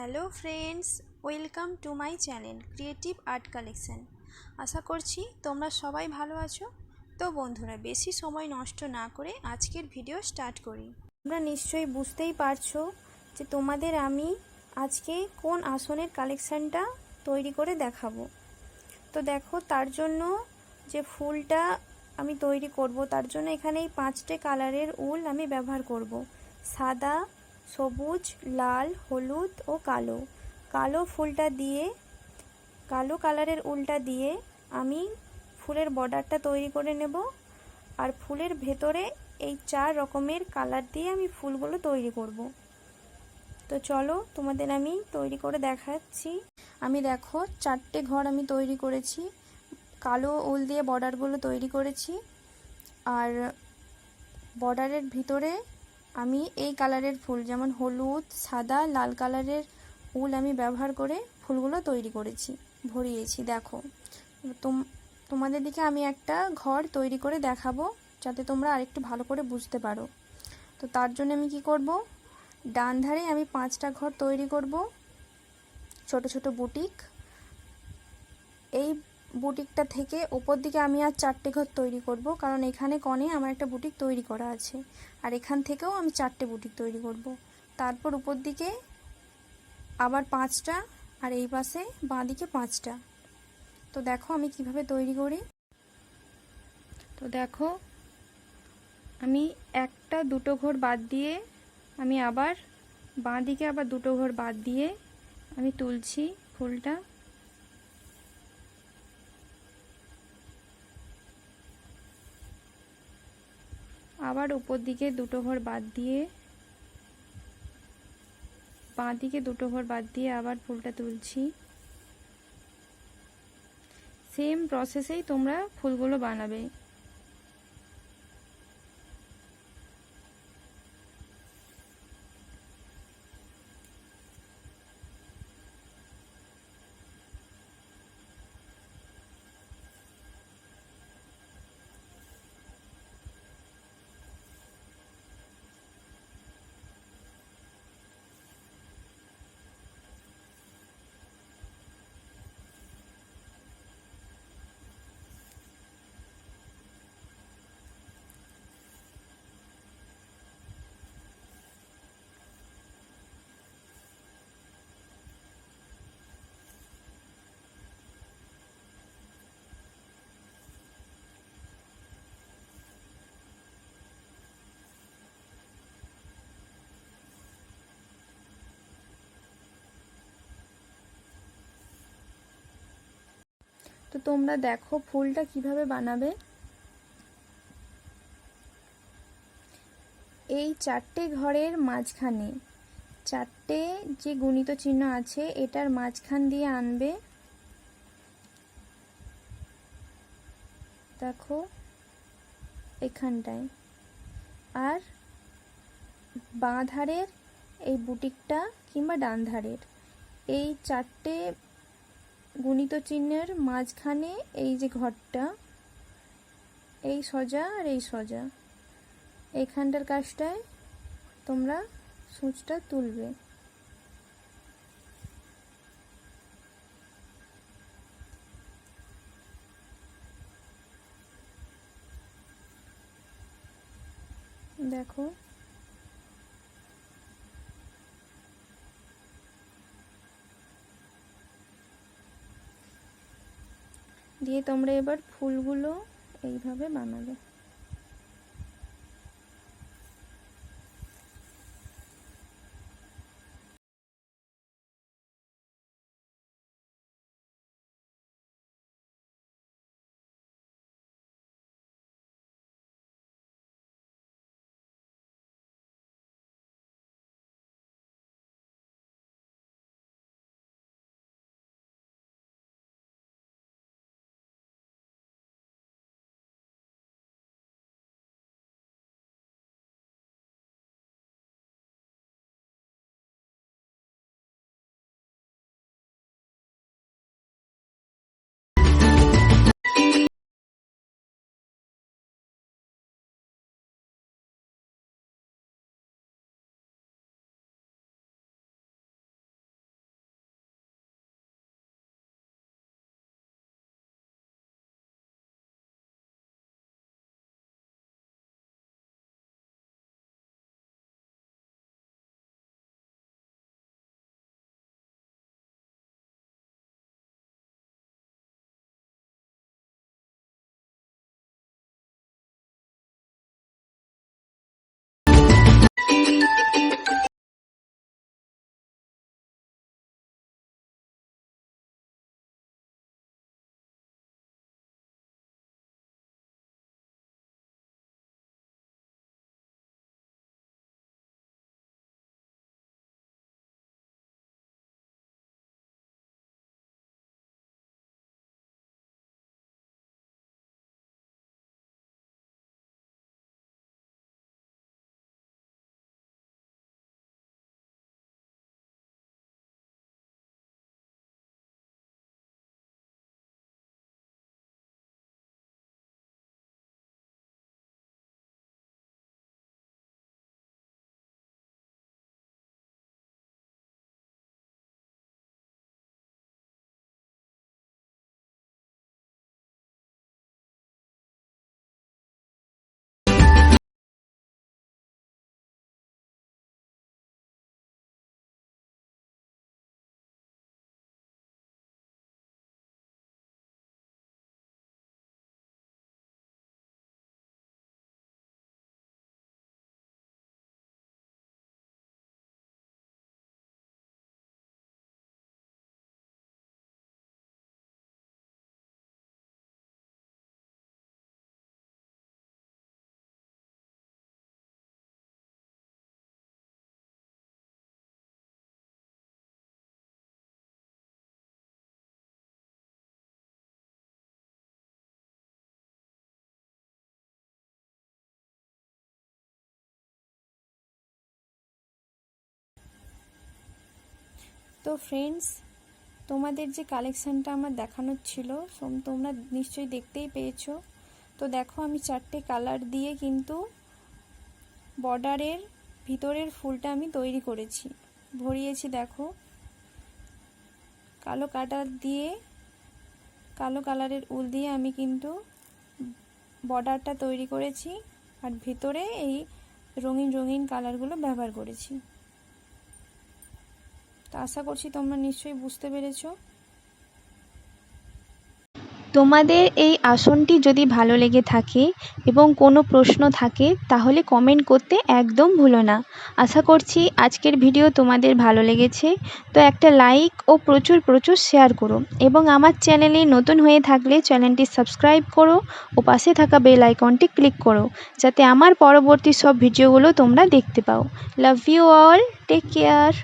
Hello friends, welcome to my channel creative art collection. আশা করছি তোমরা সবাই ভালো আছো। তো বন্ধুরা, বেশি সময় নষ্ট না করে আজকের ভিডিও স্টার্ট করি। তোমরা নিশ্চয়ই বুঝতেই পারছ যে তোমাদের আমি আজকে কোন আসনের কালেকশানটা তৈরি করে দেখাবো। তো দেখো, তার জন্য যে ফুলটা আমি তৈরি করব, তার জন্য এখানে এই পাঁচটে কালারের উল আমি ব্যবহার করব। সাদা সবুজ, লাল, হলুদ ও কালো। কালো ফুলটা দিয়ে, কালো কালারের উলটা দিয়ে আমি ফুলের বর্ডারটা তৈরি করে নেব। আর ফুলের ভেতরে এই চার রকমের কালার দিয়ে আমি ফুলগুলো তৈরি করব। তো চলো, তোমাদের আমি তৈরি করে দেখাচ্ছি। আমি দেখো, চারটে ঘর আমি তৈরি করেছি। কালো উল দিয়ে বর্ডারগুলো তৈরি করেছি। আর বর্ডারের ভিতরে আমি এই কালারের ফুল, যেমন হলুদ, সাদা, লাল কালারের উল আমি ব্যবহার করে ফুলগুলো তৈরি করেছি, ভরিয়েছি, দেখো। তোম, তোমাদের দিকে আমি একটা ঘর তৈরি করে দেখাবো, যাতে তোমরা আরেকটু ভালো করে বুঝতে পারো। তো তার জন্য আমি কি করব? ডান ধারে আমি পাঁচটা ঘর তৈরি করব, ছোট ছোট বুটিক। এই বুটিকটা থেকে ওপর দিকে আমি আর চারটে ঘর তৈরি করব, কারণ এখানে কনে আমার একটা বুটিক তৈরি করা আছে। আর এখান থেকেও আমি চারটে বুটিক তৈরি করব। তারপর উপর দিকে আবার পাঁচটা, আর এই পাশে বাঁ দিকে পাঁচটা। তো দেখো আমি কীভাবে তৈরি করি। তো দেখো, আমি একটা দুটো ঘর বাদ দিয়ে আমি আবার বাঁ দিকে আবার দুটো ঘর বাদ দিয়ে আমি তুলছি ফুলটা। আবার উপর দিকে দুটো ঘর বাদ দিয়ে, বাঁ দিকে দুটো ঘর বাদ দিয়ে আবার ফুলটা তুলছি। সেম প্রসেসেই তোমরা ফুলগুলো বানাবে। তো তোমরা দেখো ফুলটা কীভাবে বানাবে। এই চারটে ঘরের মাঝখানে, চারটে যে গুণিত চিহ্ন আছে, এটার মাঝখান দিয়ে আনবে। দেখো, এখানটায়। আর বাঁ ধারের এই বুটিকটা কিংবা ডান ধারের, এই চারটে গুণিত চিহ্নের মাঝখানে এই যে ঘরটা, এই সজা আর এই সজা। এইখানটার কাজটায় তোমরা সূচটা তুলবে। দেখো দিয়ে তোমরা এবার ফুলগুলো এইভাবে বানাবে। তো ফ্রেন্ডস তোমাদের যে কালেকশানটা আমার দেখানোর ছিল, সোম- তোমরা নিশ্চয়ই দেখতেই পেয়েছ। তো দেখো, আমি চারটে কালার দিয়ে কিন্তু বর্ডারের ভিতরের ফুলটা আমি তৈরি করেছি। ভরিয়েছি, দেখো। কালো কাটার দিয়ে, কালো কালারের উল দিয়ে আমি কিন্তু বর্ডারটা তৈরি করেছি। আর ভিতরে এই রঙিন রঙিন কালারগুলো ব্যবহার করেছি। তো আশা করছি তোমরা নিশ্চয়ই বুঝতে পেরেছ। তোমাদের এই আসনটি যদি ভালো লেগে থাকে এবং কোনো প্রশ্ন থাকে, তাহলে কমেন্ট করতে একদম ভুলো না। আশা করছি আজকের ভিডিও তোমাদের ভালো লেগেছে। তো একটা লাইক ও প্রচুর প্রচুর শেয়ার করো এবং আমার চ্যানেলে নতুন হয়ে থাকলে চ্যানেলটি সাবস্ক্রাইব করো ও পাশে থাকা বেল আইকনটি ক্লিক করো, যাতে আমার পরবর্তী সব ভিডিওগুলো তোমরা দেখতে পাও। Love you all take care